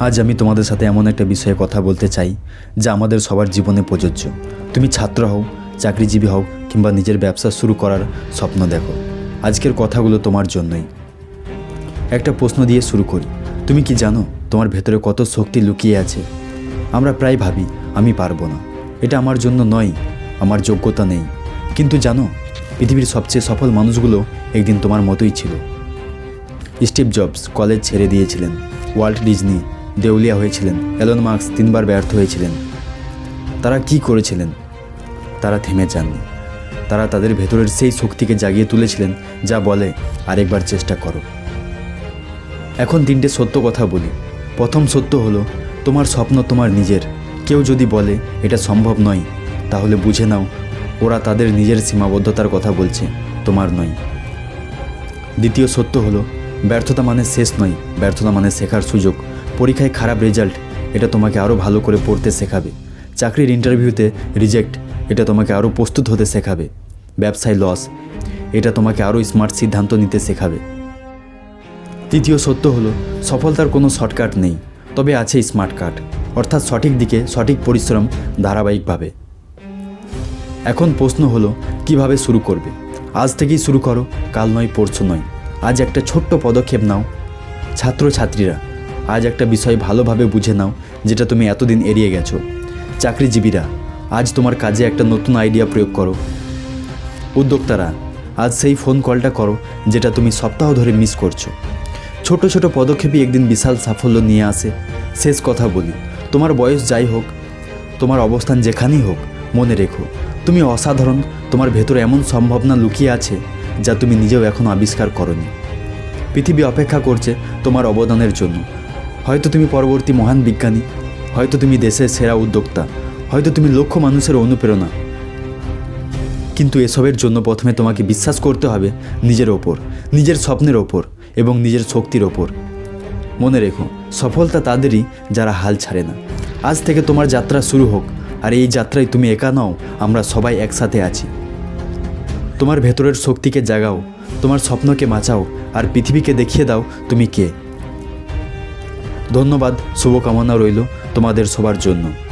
আজ আমি তোমাদের সাথে এমন একটা বিষয়ে কথা বলতে চাই, যা আমাদের সবার জীবনে প্রযোজ্য। তুমি ছাত্র হও, চাকরিজীবী হও, কিংবা নিজের ব্যবসা শুরু করার স্বপ্ন দেখো। আজকের কথাগুলো তোমার জন্যই। একটা প্রশ্ন দিয়ে শুরু করি। তুমি কি জানো তোমার ভেতরে কত শক্তি লুকিয়ে আছে? আমরা প্রায় ভাবি, আমি পারব না। এটা আমার জন্য নয়, আমার যোগ্যতা নেই। কিন্তু জানো, পৃথিবীর সবচেয়ে সফল মানুষগুলো একদিন তোমার মতোই ছিল। স্টিভ জবস কলেজ ছেড়ে দিয়েছিলেন, ওয়াল্ট ডিজনি দেউলিয়া হয়েছিলেন। এলন মার্কস তিনবার ব্যর্থ হয়েছিলেন। তারা কি করেছিলেন? তারা থেমে যাননি। তারা তাদের ভেতরের সেই শক্তিকে জাগিয়ে তুলেছিলেন, যা বলে, আরেকবার চেষ্টা করো। এখন তিনটে সত্য কথা বলি। প্রথম সত্য হলো, তোমার স্বপ্ন তোমার নিজের। কেউ যদি বলে, এটা সম্ভব নয়, তাহলে বুঝে নাও, ওরা তাদের নিজের সীমাবদ্ধতার কথা বলছে, তোমার নয়। দ্বিতীয় সত্য হলো, ব্যর্থতা মানে শেষ নয়, ব্যর্থতা মানে শেখার সুযোগ। পরীক্ষায় খারাপ রেজাল্ট এটা তোমাকে আরও ভালো করে পড়তে শেখাবে। চাকরির ইন্টারভিউতে রিজেক্ট এটা তোমাকে আরও প্রস্তুত হতে শেখাবে। ব্যবসায় লস এটা তোমাকে আরও স্মার্ট সিদ্ধান্ত নিতে শেখাবে। তৃতীয় সত্য হলো, সফলতার কোনো শর্টকাট নেই, তবে আছে স্মার্ট কাট অর্থাৎ সঠিক দিকে সঠিক পরিশ্রম ধারাবাহিকভাবে। এখন প্রশ্ন হলো, কীভাবে শুরু করবে? আজ থেকেই শুরু করো, কাল নয়, পরশু নয়। আজ একটা ছোট্ট পদক্ষেপ নাও। ছাত্রছাত্রীরা আজ একটা বিষয় ভালোভাবে বুঝে নাও, যেটা তুমি এতদিন এড়িয়ে গেছো। চাকরিজীবীরা, আজ তোমার কাজে একটা নতুন আইডিয়া প্রয়োগ করো। উদ্যোক্তারা, আজ সেই ফোন কলটা করো, যেটা তুমি সপ্তাহ ধরে মিস করছ। ছোট ছোট পদক্ষেপই একদিন বিশাল সাফল্য নিয়ে আসে। শেষ কথা বলি, তোমার বয়স যাই হোক, তোমার অবস্থান যেখানেই হোক, মনে রেখো, তুমি অসাধারণ, তোমার ভেতরে এমন সম্ভাবনা লুকিয়ে আছে, যা তুমি নিজেও এখনও আবিষ্কার করনি। পৃথিবী অপেক্ষা করছে তোমার অবদানের জন্য হয়তো তুমি পরবর্তী মহান বিজ্ঞানী, হয়তো তুমি দেশের সেরা উদ্যোক্তা, হয়তো তুমি লক্ষ মানুষের অনুপ্রেরণা। কিন্তু এসবের জন্য প্রথমে তোমাকে বিশ্বাস করতে হবে নিজের ওপর, নিজের স্বপ্নের ওপর এবং নিজের শক্তির ওপর। মনে রেখো, সফলতা তাদেরই যারা হাল ছাড়ে না। আজ থেকে তোমার যাত্রা শুরু হোক, আর এই যাত্রায় তুমি একা নও, আমরা সবাই একসাথে আছি। তোমার ভেতরের শক্তিকে জাগাও, তোমার স্বপ্নকে বাঁচাও আর পৃথিবীকে দেখিয়ে দাও তুমি কে। ধন্যবাদ শুভকামনা রইল তোমাদের সবার জন্য।